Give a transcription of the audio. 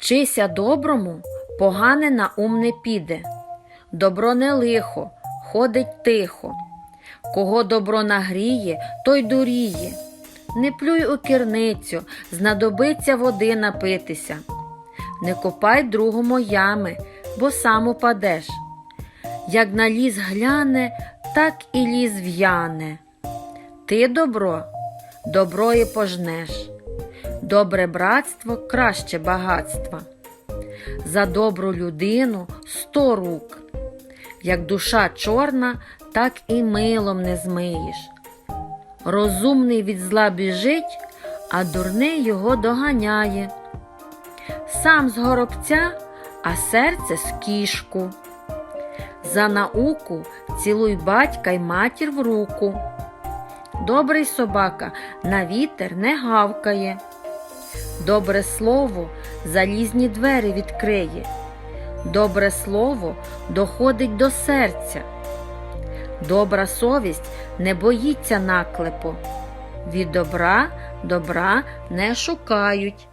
Вчися доброму, погане на ум не піде. Добро не лихо, ходить тихо. Кого добро нагріє, той дуріє. Не плюй у керницю, знадобиться води напитися. Не копай другому ями, бо сам упадеш. Як на ліс гляне, так і ліс в'яне. Ти добро, добро і пожнеш. Добре братство краще багатства. За добру людину сто рук. Як душа чорна, так і милом не змиєш. Розумний від зла біжить, а дурний його доганяє. Сам з горобця, а серце з кішку. За науку цілуй батька й матір в руку. Добрий собака на вітер не гавкає. Добре слово залізні двері відкриє. Добре слово доходить до серця. Добра совість не боїться наклепу. Від добра добра не шукають.